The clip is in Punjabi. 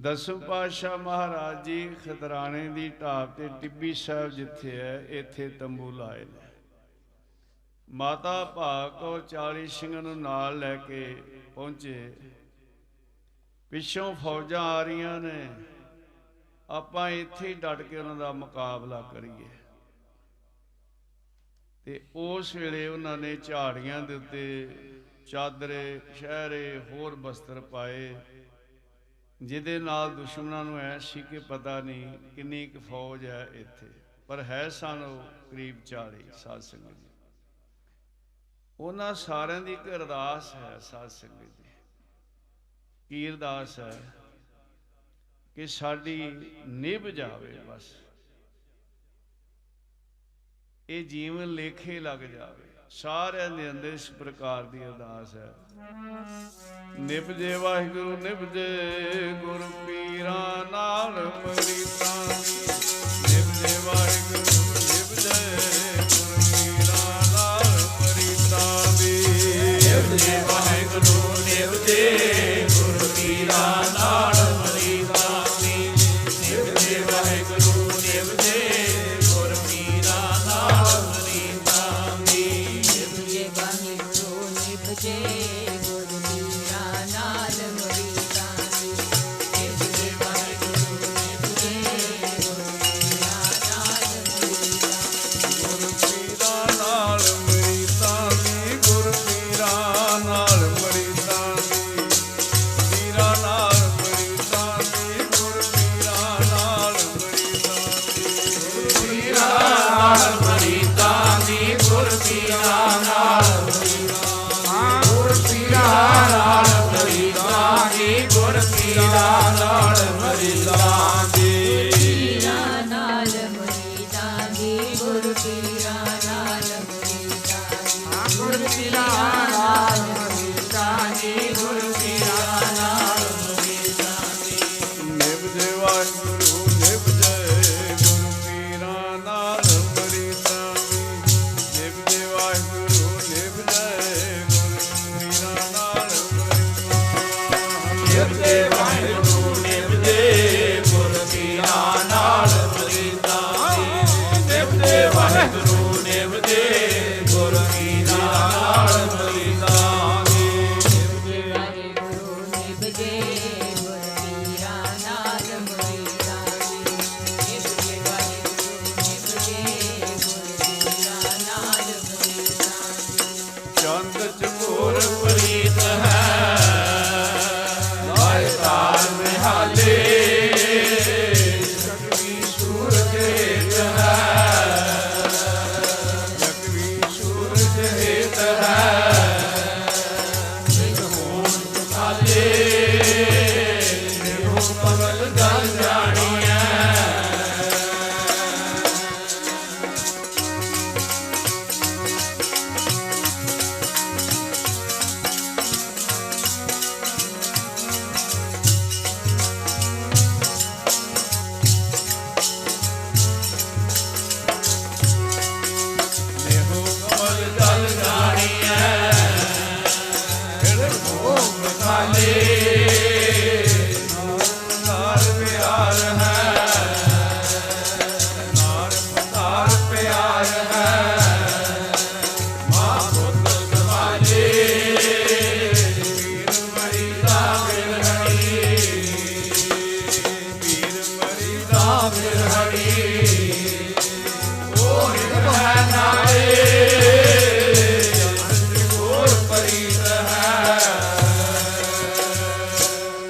ਦਸਮ ਪਾਤਸ਼ਾਹ ਮਹਾਰਾਜ ਜੀ ਖਦਰਾਣੇ ਦੀ ਢਾਬ ਤੇ ਟਿੱਬੀ ਸਾਹਿਬ ਜਿੱਥੇ ਹੈ, ਇੱਥੇ ਤੰਬੂ ਲਾਏ ਨੇ। ਮਾਤਾ ਭਾਗ ਕੋ 40 ਸਿੰਘਾਂ ਨੂੰ ਨਾਲ ਲੈ ਕੇ ਪਹੁੰਚੇ। ਪਿੱਛੋਂ ਫੌਜਾਂ ਆ ਰਹੀਆਂ ਨੇ। ਆਪਾਂ ਇੱਥੇ ਹੀ ਡਟ ਕੇ ਉਹਨਾਂ ਦਾ ਮੁਕਾਬਲਾ ਕਰੀਏ। ਤੇ ਉਸ ਵੇਲੇ ਉਹਨਾਂ ਨੇ ਝਾੜੀਆਂ ਦੇ ਉੱਤੇ ਚਾਦਰੇ, ਸ਼ਹਿਰੇ ਹੋਰ ਬਸਤਰ ਪਾਏ। ਜਿਹਦੇ ਨਾਲ ਦੁਸ਼ਮਣਾਂ ਨੂੰ ਐ ਸੀ ਕਿ ਪਤਾ ਨਹੀਂ ਕਿੰਨੀ ਕੁ ਫੌਜ ਹੈ ਇੱਥੇ। ਪਰ ਹੈ ਸਨ ਉਹ ਕਰੀਬ 40 ਸਾਧ ਸੰਗਤ ਜੀ। ਉਹਨਾਂ ਸਾਰਿਆਂ ਦੀ ਇੱਕ ਅਰਦਾਸ ਹੈ ਸਾਧ ਸੰਗਤ ਜੀ। ਕੀ ਅਰਦਾਸ ਹੈ? ਕਿ ਸਾਡੀ ਨਿਭ ਜਾਵੇ ਬਸ। ਇਹ ਜੀਵਨ ਲੇਖੇ ਲੱਗ ਜਾਵੇ। ਸਾਰਿਆਂ ਦੇ ਅੰਦਰ ਇਸ ਪ੍ਰਕਾਰ ਦੀ ਅਰਦਾਸ ਹੈ। ਨਿਭ ਜੇ ਵਾਹਿਗੁਰੂ, ਨਿਭ ਜੇ ਗੁਰ ਪੀਰਾਂ ਨਾਲ ਮਰੀਤਾਂ ਦੀ। ਜੇ ਵਾਹਿਗੁਰੂ, ਨਿਭ ਜੇ ਗੁਰ ਪੀਰਾਂ ਨਾਲ ਮਰੀਤਾਂ ਦੀ। ਨਿਭ ਜੇ ਵਾਹਿਗੁਰੂ, ਨਿਭ ਗੁਰ ਪੀਰਾਂ ਨਾਲ ਚੰਦ ਚਕੋਰ ਪ੍ਰੀਤ ਹੈ। ਭੋਗ